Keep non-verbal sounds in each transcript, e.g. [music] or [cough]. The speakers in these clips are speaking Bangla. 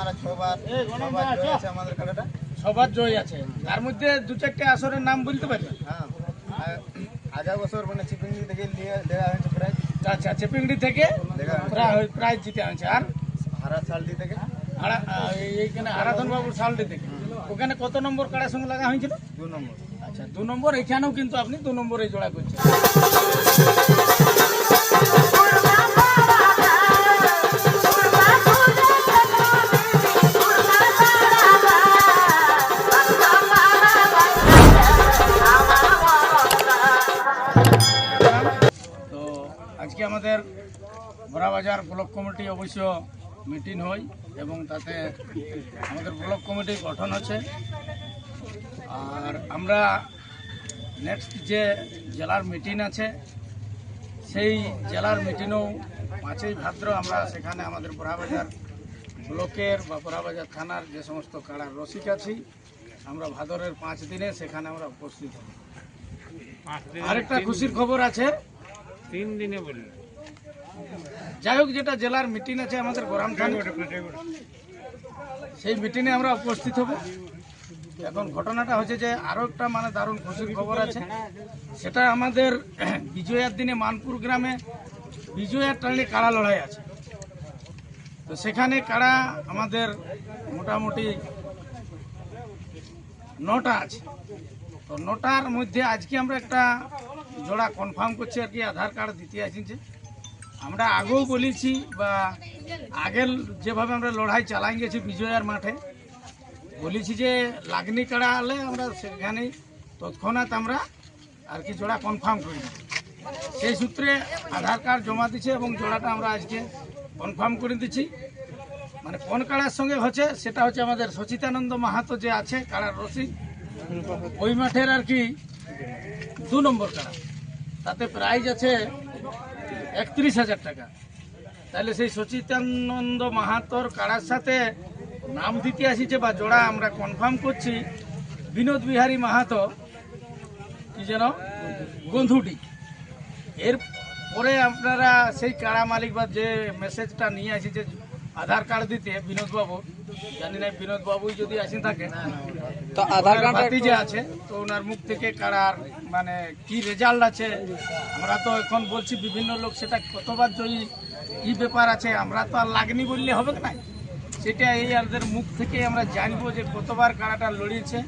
আমরা জয় আছে আমাদের সবার জয় আছে। তার মধ্যে দু চারটে আসরের নাম বলতে পারবেন হ্যাঁ আগের বছর মানে চিপিংলি থেকে দেওয়া হয়েছে আচ্ছা চেপিংড়ি থেকে প্রাইজ জিতে আনছে। আর? হারা থেকে। এইখানে আরাধন বাবুর থেকে। ওখানে কত নম্বর কাড়ার সঙ্গে লাগা হয়েছিল? দু নম্বর। আচ্ছা দু নম্বর। এখানেও কিন্তু আপনি দু নম্বরে জোড়া করছেন। আমাদের বড়াবাজার ব্লক কমিটি অবশ্য মিটিং হয় এবং তাতে আমাদের ব্লক কমিটি গঠন আছে আর আমরা নেক্সট যে জেলার মিটিং আছে সেই জেলার মিটিংও পাঁচই ভাদ্র আমরা সেখানে আমাদের বড়াবাজার ব্লকের বা বড়াবাজার থানার যে সমস্ত কাড়ার রসিক আছি আমরা ভাদরের পাঁচ দিনে সেখানে আমরা উপস্থিত হব। আরেকটা খুশির খবর আছে। তিন দিনে বললেন। যাই হোক, যেটা জেলার মিটিং আছে আমাদের গরম থানা সেই মিটিংয়ে আমরা উপস্থিত হব। এখন ঘটনাটা হচ্ছে যে আরও একটা মানে দারুণ খুশির খবর আছে। সেটা আমাদের বিজয়ার দিনে মানপুর গ্রামে বিজয়ার টানে কাড়া লড়াই আছে। তো সেখানে কাড়া আমাদের মোটামুটি নটা আছে। তো নটার মধ্যে আজকে আমরা একটা জোড়া কনফার্ম করছি আর কি, আধার কার্ড দিতে আসিছে আমরা আগেও বলেছি বা আগের যেভাবে আমরা লড়াই চালাই গেছি বিজয়ার মাঠে, বলেছি যে লাগনি কাড়া হলে আমরা সেখানে তৎক্ষণাৎ আমরা আর কি জোড়া কনফার্ম করি। সেই সূত্রে আধার কার্ড জমা দিচ্ছে এবং জোড়াটা আমরা আজকে কনফার্ম করে দিচ্ছি। মানে কোন কাড়ার সঙ্গে হচ্ছে সেটা হচ্ছে আমাদের সচিতানন্দ মাহাতো যে আছে, কাড়ার রসিক, ওই মাঠের আর কি দু নম্বর কাড়া। তাতে প্রাইজ আছে একত্রিশ হাজার টাকা। তাহলে সেই সচিতানন্দ মাহাতোর কারার সাথে নাম দিতে আসিছে বা জোড়া আমরা কনফার্ম করছি। বিনোদ বিহারী মাহাতো, কি যেন? গন্ধুটি এর পরে আপনারা সেই কাড়া মালিক বা যে মেসেজটা নিয়ে আসিছে, আধার কার্ড দিতে বিনোদ বাবু জানি না বিনোদ বাবুই যদি আসেন থাকে তো আধার বাতি যে আছে তো ওনার মুখ থেকে কারার মানে কি রেজাল্ট আছে? আমরা তো এখন বলছি বিভিন্ন লোক সেটা কতবার জয়ী কি ব্যাপার আছে? আমরা তো আর লাগনি বললে হবে না। সেটা এই আমাদের মুখ থেকে আমরা জানব যে কতবার কারাটা লড়িয়েছে।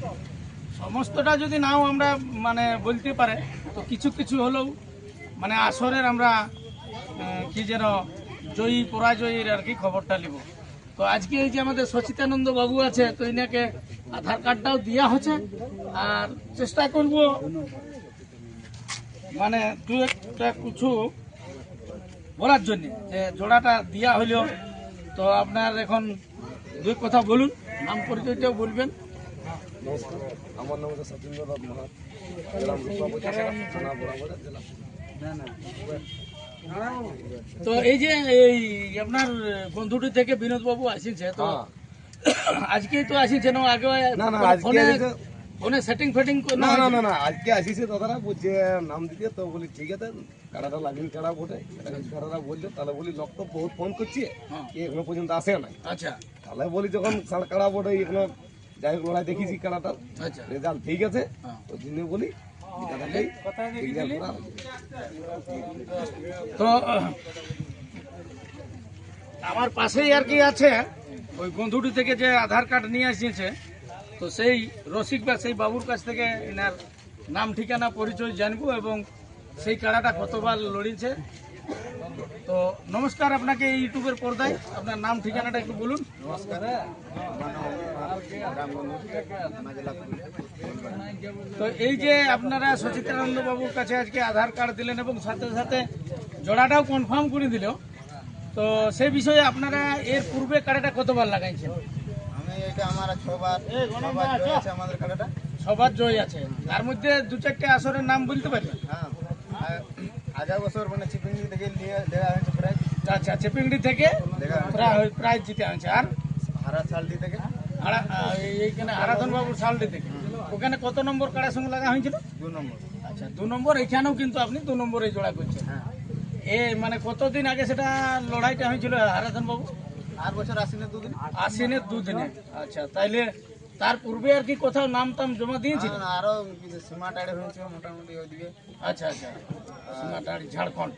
সমস্তটা যদি নাও আমরা মানে বলতে পারে তো কিছু কিছু হলেও মানে আসরের আমরা কি যেন জয়ী পরাজয়ীর আর কি খবরটা নিব। তো আজকে এই যে আমাদের সচিতানন্দ বাবু আছে তো ইনাকে আধার কার্ডটাও দেওয়া হচ্ছে। আর চেষ্টা করব মানে দু একটা কিছু বলার জন্য যে জোড়াটা দেওয়া হইল তো আপনার এখন দুই কথা বলুন নাম পরিচয়টাও বলবেন। আমার নাম হচ্ছে মাহাত জেলা মুর্শিদাবাদ থানা বরাবর জেলা তো এই যে এই আপনার বন্ধুটি থেকে বিনোদ বাবু আসিছে তো আজকেই তো আসিছে না আগে না, না, আজকে ফোনে সেটিং ফেটিং না না না না আজকে আসিছে দাদারা বলছে নাম দিতে তো বলি ঠিক আছে কাড়াটা লাগিন কাড়া বটে। কাড়াটা বলছে তাহলে বলি লোক তো বহুত ফোন করছে হ্যাঁ। এখনও পর্যন্ত আসে নাই। আচ্ছা। তাহলে বলি যখন কাড়া বটে এখনও যাই হোক লড়াই দেখিছি কাড়াটা আচ্ছা। রেজাল্ট ঠিক আছে। হ্যাঁ। ওই জন্য বলি তো, আমার পাশেই আর কি আছে, ওই বন্ধুটি থেকে যে আধার কার্ড নিয়ে আসিয়েছে, তো সেই রসিক বা সেই বাবুর কাছ থেকে এনার নাম, ঠিকানা, পরিচয় জানব এবং সেই কাড়াটা কতবার লড়িয়েছে। তো নমস্কার, আপনাকে ইউটিউবের পর্দায় আপনার নাম, ঠিকানাটা একটু বলুন। নমস্কার তো এই যে আপনারা সচিতানন্দ বাবুর কাছে আজকে আধার কার্ড দিলেন এবং সাথে সাথে জোড়াটাও কনফার্ম করে দিল। তো সেই বিষয়ে আপনারা এর পূর্বে কাড়াটা কতবার লাগাইছেন? আমি এটা আমার ছবার আমাদের কাড়াটা সবার জয় আছে। তার মধ্যে দু চারটে আসরের নাম বলতে পারবেন হ্যাঁ আগের বছর মানে চিপিংলি থেকে দেওয়া হয়েছে প্রায়। আচ্ছা চেপিংড়ি থেকে প্রায় প্রাইজ জিতে আনছে। আর হারা সালটি থেকে। এইখানে সালটি থেকে। ওখানে কত নম্বর কাড়ার সঙ্গে লাগা হয়েছিল? দু নম্বর। আচ্ছা দু নম্বর এখানেও কিন্তু আপনি দু নম্বরে জোড়া করছেন। হ্যাঁ। এ মানে কতদিন আগে সেটা লড়াইটা হয়েছিল আরাধন বাবু আর বছর আসিনি দুদিন। আশ্বিনের দুদিনে। আচ্ছা তাইলে তার পূর্বে আর কি কোথাও নাম টাম জমা দিয়েছিল আরও কিছু সীমা টাইডে হয়েছে মোটামুটি ওইদিকে। আচ্ছা আচ্ছা ঝাড়খণ্ড।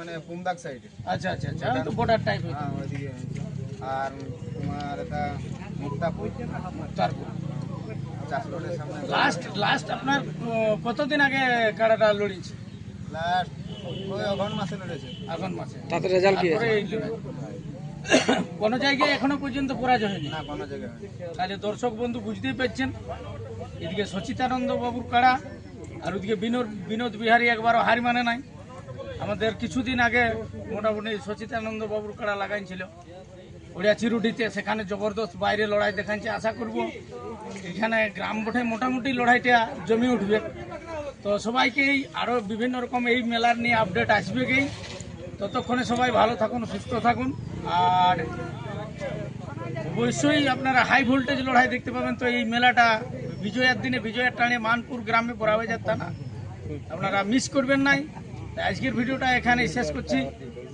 মানে পুমদাক সাইডে। আচ্ছা আচ্ছা আচ্ছা বর্ডার টাইপ হ্যাঁ ওইদিকে আর তোমার এটা মুক্তাপুর তারপর চাষলোটের সামনে লাস্ট লাস্ট আপনার কতদিন আগে কাড়াটা লড়িয়েছে? লাস্ট ওই অঘন মাসে লড়েছে। আগুন মাসে। তাতে রেজাল্ট কি [coughs] কোনো জায়গায় এখনও পর্যন্ত পরাজয় হয়নি? না কোনো জায়গায়। তাহলে দর্শক বন্ধু বুঝতেই পারছেন এদিকে সচিতানন্দ বাবুর কাড়া আর ওদিকে বিনোদ বিনোদ বিহারী একবারও হার মানে নাই। আমাদের কিছুদিন আগে মোটামুটি সচিতানন্দ বাবুর কাড়া লাগাইছিল। ওড়িয়া চিরুটিতে সেখানে জবরদস্ত বাইরে লড়াই দেখাচ্ছে আশা করব এখানে গ্রাম ভোটে মোটামুটি লড়াইটা জমে উঠবে। তো সবাইকেই আরও বিভিন্ন রকম এই মেলার নিয়ে আপডেট আসবে গেই ততক্ষণে সবাই ভালো থাকুন, সুস্থ থাকুন। আর অবশ্যই আপনারা হাই ভোল্টেজ লড়াই দেখতে পাবেন। তো এই মেলাটা বিজয়ার দিনে, বিজয়ার টানে মানপুর গ্রামে পড়াবে যাত্রা না। আপনারা মিস করবেন নাই। আজকের ভিডিওটা এখানে শেষ করছি।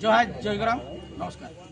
জয় জয়গ্রাম নমস্কার।